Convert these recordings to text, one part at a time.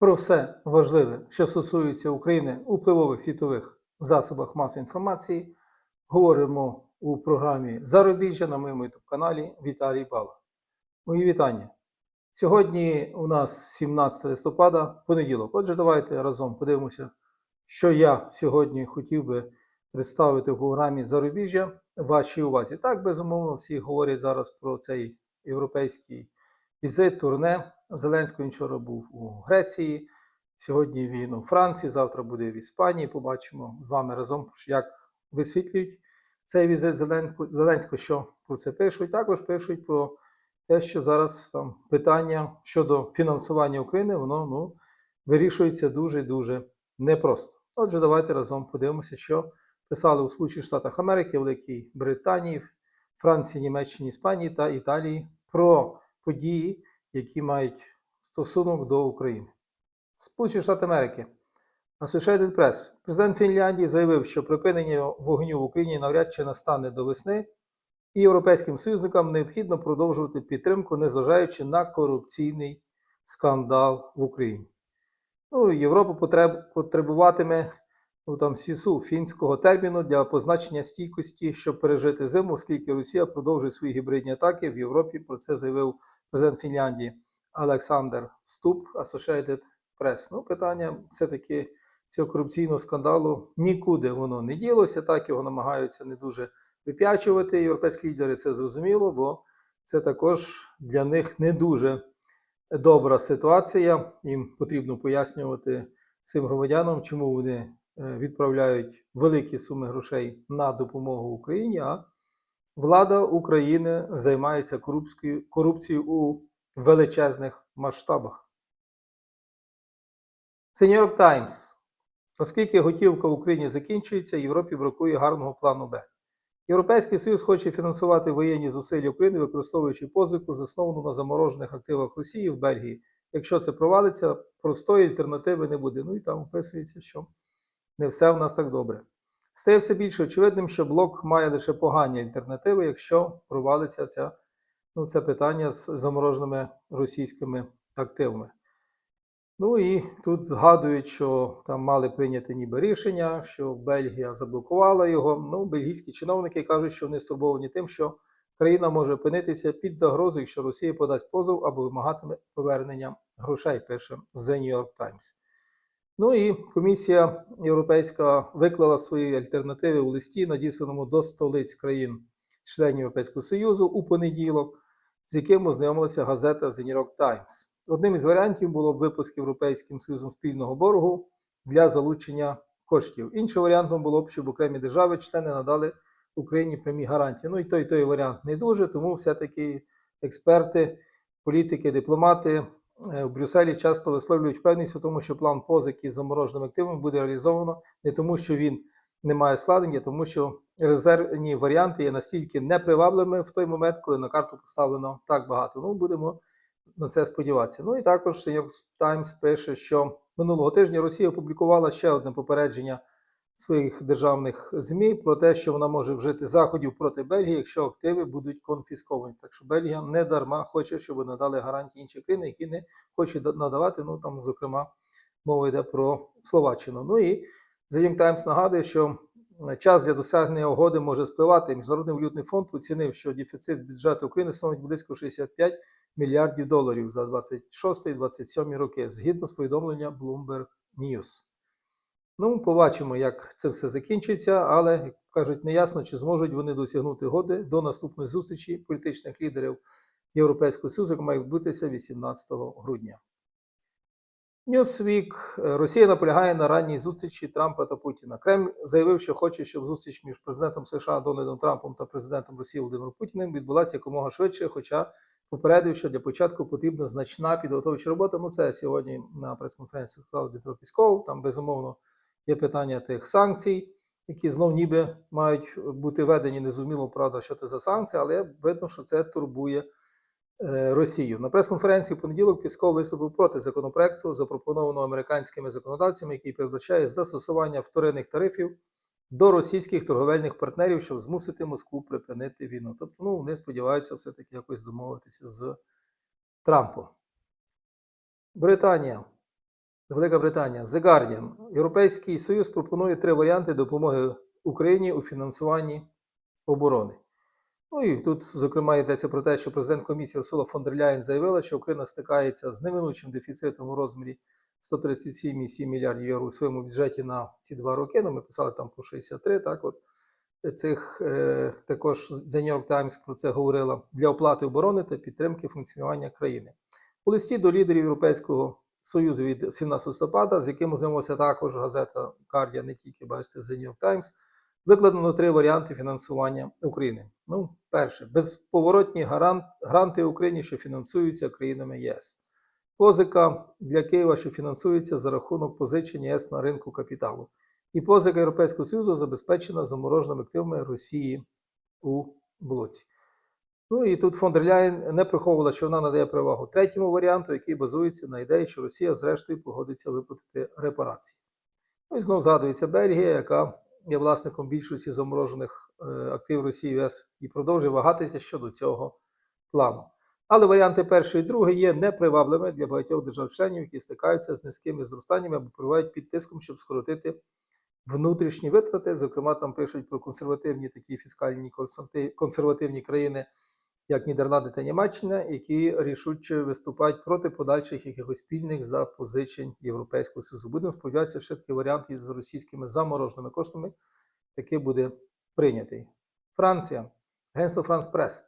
Про все важливе, що стосується України у впливових світових засобах масової інформації, говоримо у програмі Зарубіжжя на моєму youtube каналі Віталій Бала. Мої вітання. Сьогодні у нас 17 листопада, понеділок. Отже, давайте разом подивимося, що я сьогодні хотів би представити в програмі Зарубіжжя вашій увазі. Так, безумовно, всі говорять зараз про цей європейський візит, турне. Зеленський він вчора був у Греції, сьогодні він у Франції, завтра буде в Іспанії. Побачимо з вами разом, як висвітлюють цей візит Зеленського, Зеленського, що про це пишуть. Також пишуть про те, що зараз там питання щодо фінансування України, воно ну, вирішується дуже-дуже непросто. Отже, давайте разом подивимося, що писали у Сполучених Штатах Америки, Великій Британії, Франції, Німеччині, Іспанії та Італії про події, які мають стосунок до України. Сполучені Штати Америки. Associated Press. Президент Фінляндії заявив, що припинення вогню в Україні навряд чи настане до весни, і європейським союзникам необхідно продовжувати підтримку, незважаючи на корупційний скандал в Україні. Ну, Європа потреб, потребуватиме ну, там, сісу фінського терміну для позначення стійкості, щоб пережити зиму, оскільки Росія продовжує свої гібридні атаки в Європі. Про це заявив президент Фінляндії Олександр Ступ, Associated Press. Ну, питання все-таки цього корупційного скандалу нікуди воно не ділося, так його намагаються не дуже вип'ячувати. Європейські лідери це зрозуміло, бо це також для них не дуже добра ситуація. Їм потрібно пояснювати цим громадянам, чому вони відправляють великі суми грошей на допомогу Україні. а Влада України займається корупцією, у величезних масштабах. York Times. Оскільки готівка в Україні закінчується, Європі бракує гарного плану Б. Європейський Союз хоче фінансувати воєнні зусилля України, використовуючи позику, засновану на заморожених активах Росії в Бельгії. Якщо це провалиться, простої альтернативи не буде. Ну і там описується, що не все в нас так добре. Стає все більш очевидним, що блок має лише погані альтернативи, якщо провалиться ця, ну, це питання з замороженими російськими активами. Ну і тут згадують, що там мали прийняти ніби рішення, що Бельгія заблокувала його. Ну, бельгійські чиновники кажуть, що вони стурбовані тим, що країна може опинитися під загрозою, якщо Росія подасть позов або вимагатиме повернення грошей, пише The New York Times. Ну і комісія європейська виклала свої альтернативи у листі, надісланому до столиць країн членів Європейського Союзу у понеділок, з яким ознайомилася газета The New York Times. Одним із варіантів було б випуск Європейським Союзом спільного боргу для залучення коштів. Іншим варіантом було б, щоб окремі держави-члени надали Україні прямі гарантії. Ну і той, і той варіант не дуже, тому все-таки експерти, політики, дипломати в Брюсселі часто висловлюють впевненість у тому, що план позики з замороженими активами буде реалізовано не тому, що він не має складень, а тому що резервні варіанти є настільки непривабливими в той момент, коли на карту поставлено так багато. Ну, будемо на це сподіватися. Ну і також New York Times пише, що минулого тижня Росія опублікувала ще одне попередження своїх державних ЗМІ про те, що вона може вжити заходів проти Бельгії, якщо активи будуть конфісковані. Так що Бельгія не дарма хоче, щоб надали гарантії інші країни, які не хочуть надавати. Ну там, зокрема, мова йде про Словаччину. Ну і The York Times нагадує, що час для досягнення угоди може спливати. Міжнародний валютний фонд оцінив, що дефіцит бюджету України становить близько 65 мільярдів доларів за 26-27 роки, згідно з повідомлення Bloomberg News. Ну, побачимо, як це все закінчиться, але, кажуть, неясно, чи зможуть вони досягнути годи до наступної зустрічі політичних лідерів Європейського Союзу, яка має відбутися 18 грудня. Newsweek. Росія наполягає на ранній зустрічі Трампа та Путіна. Кремль заявив, що хоче, щоб зустріч між президентом США Дональдом Трампом та президентом Росії Володимиром Путіним відбулася якомога швидше, хоча попередив, що для початку потрібна значна підготовча робота. Ну, це сьогодні на прес-конференції сказав Дмитро Пісков. Там, безумовно, є питання тих санкцій, які знов ніби мають бути введені. Незрозуміло, правда, що це за санкції, але видно, що це турбує е, Росію. На прес-конференції в понеділок Пісков виступив проти законопроекту, запропонованого американськими законодавцями, який передбачає застосування вторинних тарифів до російських торговельних партнерів, щоб змусити Москву припинити війну. Тобто, ну, вони сподіваються все-таки якось домовитися з Трампом. Британія. Велика Британія. The Guardian. Європейський Союз пропонує три варіанти допомоги Україні у фінансуванні оборони. Ну і тут, зокрема, йдеться про те, що президент комісії Урсула фон дер Ляєн заявила, що Україна стикається з неминучим дефіцитом у розмірі 137,7 мільярдів євро у своєму бюджеті на ці два роки. Ну, ми писали там по 63, так от. Цих е, також The New York Times про це говорила для оплати оборони та підтримки функціонування країни. У листі до лідерів Європейського Союзу від 17 листопада, з яким ознайомилася також газета Guardian, не тільки бачите The New York Times, викладено три варіанти фінансування України. Ну, перше, безповоротні гарант, гранти Україні, що фінансуються країнами ЄС. Позика для Києва, що фінансується за рахунок позичень ЄС на ринку капіталу. І позика Європейського Союзу забезпечена замороженими активами Росії у блоці. Ну і тут фон дер не приховувала, що вона надає перевагу третьому варіанту, який базується на ідеї, що Росія зрештою погодиться виплатити репарації. Ну і знову згадується Бельгія, яка є власником більшості заморожених е, активів Росії ЄС і продовжує вагатися щодо цього плану. Але варіанти перший і другий є непривабливими для багатьох держав-членів, які стикаються з низькими зростаннями або перебувають під тиском, щоб скоротити внутрішні витрати. Зокрема, там пишуть про консервативні такі фіскальні консервативні країни, як Нідерланди та Німеччина, які рішуче виступають проти подальших якихось спільних запозичень Європейського Союзу. Будемо сподіватися, що такий варіант із російськими замороженими коштами таки буде прийнятий. Франція, агентство Франс Прес.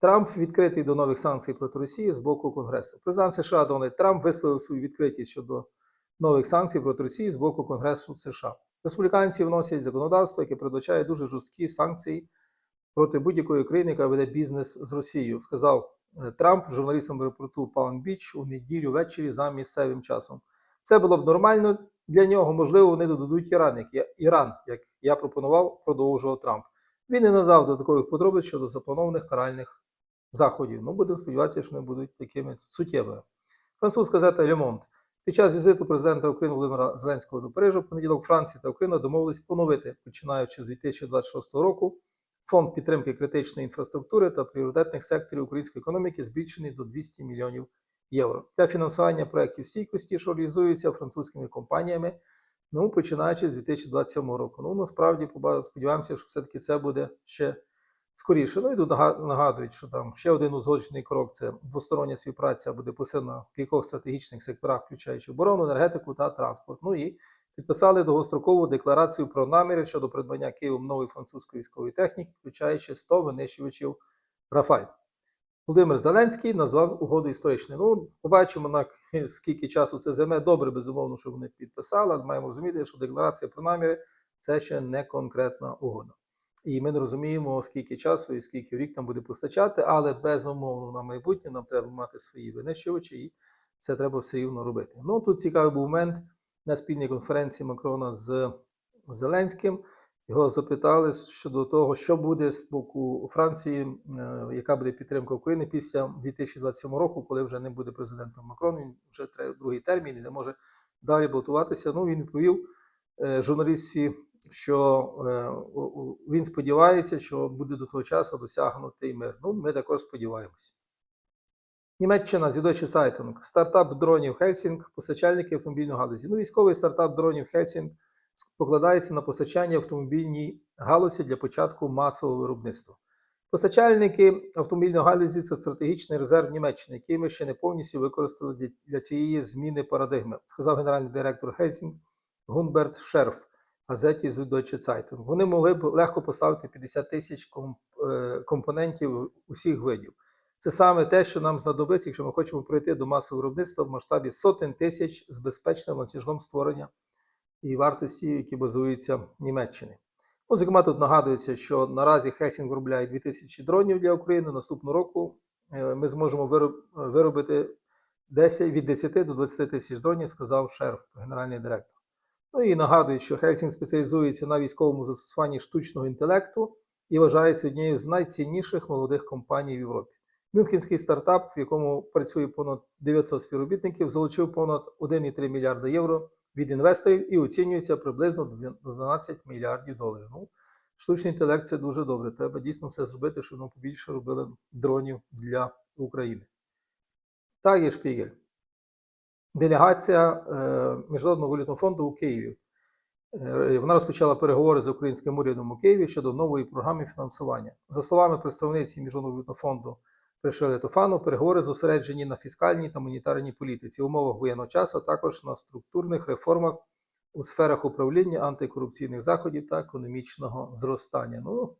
Трамп відкритий до нових санкцій проти Росії з боку Конгресу. Президент США Дональд Трамп висловив свою відкритість щодо нових санкцій проти Росії з боку Конгресу США. Республіканці вносять законодавство, яке передбачає дуже жорсткі санкції проти будь-якої країни, яка веде бізнес з Росією, сказав е, Трамп журналістам аеропорту Палм Біч у неділю ввечері за місцевим часом. Це було б нормально для нього. Можливо, вони додадуть Іран, як Іран, як я пропонував, продовжував Трамп. Він не надав додаткових подробиць щодо запланованих каральних заходів. Ну, будемо сподіватися, що вони будуть такими суттєвими. Французька газета Monde. Під час візиту президента України Володимира Зеленського до Парижа в понеділок Франція та Україна домовились поновити, починаючи з 2026 року, фонд підтримки критичної інфраструктури та пріоритетних секторів української економіки збільшений до 200 мільйонів євро для фінансування проєктів стійкості, що реалізуються французькими компаніями, ну починаючи з 2027 року. Ну насправді сподіваємося, що все-таки це буде ще скоріше. Ну і нагадують, що там ще один узгоджений крок це двостороння співпраця буде посилена в кількох стратегічних секторах, включаючи оборону, енергетику та транспорт. Ну і підписали довгострокову декларацію про наміри щодо придбання Києвом нової французької військової техніки, включаючи 100 винищувачів Рафаль. Володимир Зеленський назвав угоду історичною. Ну, побачимо, на скільки часу це займе. Добре, безумовно, що вони підписали, але маємо розуміти, що декларація про наміри це ще не конкретна угода. І ми не розуміємо, скільки часу і скільки рік там буде постачати, але безумовно на майбутнє нам треба мати свої винищувачі, і це треба все рівно робити. Ну тут цікавий був момент на спільній конференції Макрона з Зеленським. Його запитали щодо того, що буде з боку Франції, е, яка буде підтримка України після 2027 року, коли вже не буде президентом Макрон. Він вже другий термін і не може далі балотуватися. Ну він відповів е, журналістці, що е, він сподівається, що буде до того часу досягнутий мир. Ну, ми також сподіваємося. Німеччина Süddeutsche Zeitung. Стартап дронів Хельсінг, постачальники автомобільної галузі. Ну, військовий стартап дронів Хельсінг покладається на постачання автомобільній галузі для початку масового виробництва. Постачальники автомобільної галузі це стратегічний резерв Німеччини, який ми ще не повністю використали для, цієї зміни парадигми, сказав генеральний директор Хельсінг Гунберт Шерф газеті Süddeutsche Zeitung. Вони могли б легко поставити 50 тисяч е, компонентів усіх видів. Це саме те, що нам знадобиться, якщо ми хочемо прийти до масового виробництва в масштабі сотень тисяч з безпечним ланцюжком створення і вартості, які базуються в Німеччині. Ну, зокрема, тут нагадується, що наразі Хесінг виробляє 2000 дронів для України. Наступного року е, ми зможемо виробити 10, від 10 до 20 тисяч дронів, сказав шерф, генеральний директор. Ну і нагадують, що Хельсінг спеціалізується на військовому застосуванні штучного інтелекту і вважається однією з найцінніших молодих компаній в Європі. Мюнхенський стартап, в якому працює понад 900 співробітників, залучив понад 1,3 мільярда євро від інвесторів і оцінюється приблизно 12 мільярдів доларів. Ну, штучний інтелект це дуже добре. Треба дійсно все зробити, щоб ми побільше робили дронів для України. Так є шпігель. делегація е, Міжнародного валютного фонду у Києві. Е, Вона розпочала переговори з українським урядом у Києві щодо нової програми фінансування. За словами представниці Міжнародного валютного фонду Пришели Тофану, переговори зосереджені на фіскальній та монетарній політиці, умовах воєнного часу, а також на структурних реформах у сферах управління антикорупційних заходів та економічного зростання. Ну,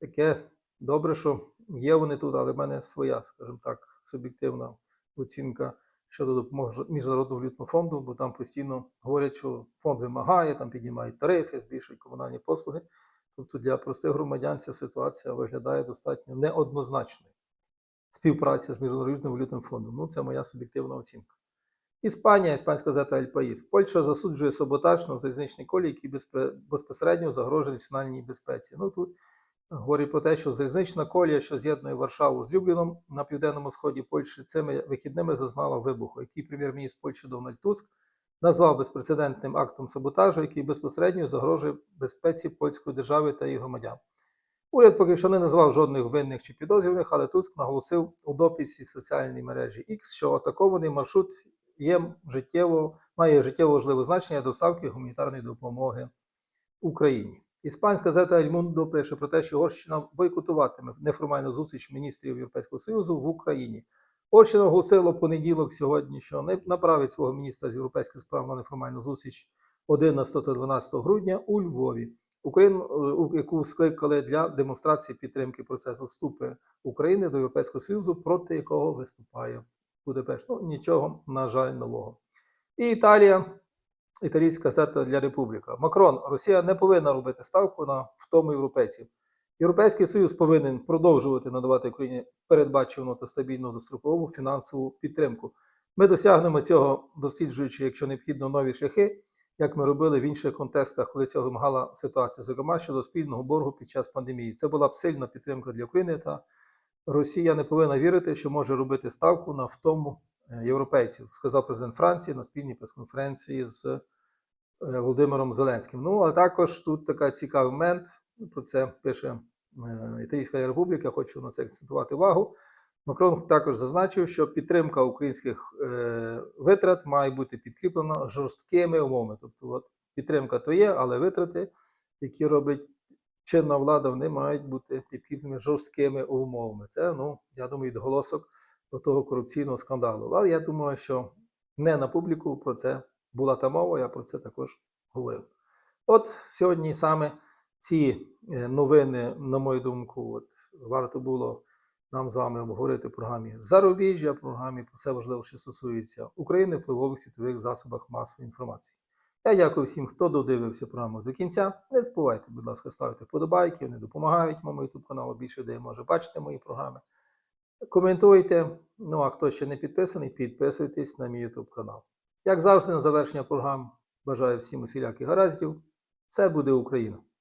таке добре, що є вони тут, але в мене своя, скажімо так, суб'єктивна оцінка щодо допомоги Міжнародного валютного фонду, бо там постійно говорять, що фонд вимагає, там піднімають тарифи, збільшують комунальні послуги. Тобто для простих громадян ця ситуація виглядає достатньо неоднозначною. Співпраця з Міжнародним валютним фондом. Ну, це моя суб'єктивна оцінка. Іспанія, іспанська газета Ель Паїс. Польща засуджує саботаж на залізничній колії, який безпосередньо загрожує національній безпеці. Ну тут говорить про те, що залізнична колія, що з'єднує Варшаву з Любліном на південному сході Польщі, цими вихідними зазнала вибуху, який прем'єр-міністр Польщі Дональд Туск назвав безпрецедентним актом саботажу, який безпосередньо загрожує безпеці польської держави та її громадян. Уряд поки що не назвав жодних винних чи підозрюваних, але Туск наголосив у дописі в соціальній мережі X, що атакований маршрут є життєво, має життєво важливе значення доставки гуманітарної допомоги Україні. Іспанська газета «Ель Мундо» пише про те, що Угорщина бойкотуватиме неформальну зустріч міністрів Європейського Союзу в Україні. Угорщина оголосила понеділок сьогодні, що не направить свого міністра з європейських справ на неформальну зустріч 11 та 12 грудня у Львові. Україну, е, яку скликали для демонстрації підтримки процесу вступу України до Європейського Союзу, проти якого виступає Будапешт. Ну, нічого, на жаль, нового. І Італія, італійська газета для Републіка. Макрон, Росія не повинна робити ставку на втому європейців. Європейський Союз повинен продовжувати надавати Україні передбачувану та стабільну дострокову фінансову підтримку. Ми досягнемо цього, досліджуючи, якщо необхідно, нові шляхи, як ми робили в інших контекстах, коли цього вимагала ситуація, зокрема щодо спільного боргу під час пандемії. Це була б сильна підтримка для України та Росія не повинна вірити, що може робити ставку на втому е, європейців, сказав президент Франції на спільній прес-конференції з е, Володимиром Зеленським. Ну, а також тут така цікавий момент. Про це пише е, Італійська Республіка. Хочу на це акцентувати увагу. Макрон також зазначив, що підтримка українських е, витрат має бути підкріплена жорсткими умовами. Тобто, от, підтримка то є, але витрати, які робить чинна влада, вони мають бути підкріплені жорсткими умовами. Це, ну, я думаю, відголосок до того корупційного скандалу. Але я думаю, що не на публіку про це була та мова, я про це також говорив. От сьогодні саме ці е, новини, на мою думку, от, варто було нам з вами обговорити в програмі Зарубіжжя, програмі про все важливе, що стосується України, впливових світових засобах масової інформації. Я дякую всім, хто додивився програму до кінця. Не забувайте, будь ласка, ставити вподобайки, вони допомагають моєму YouTube каналу. Більше людей може бачити мої програми. Коментуйте. Ну а хто ще не підписаний, підписуйтесь на мій YouTube канал. Як завжди, на завершення програм бажаю всім усіляких гараздів. Все буде Україна!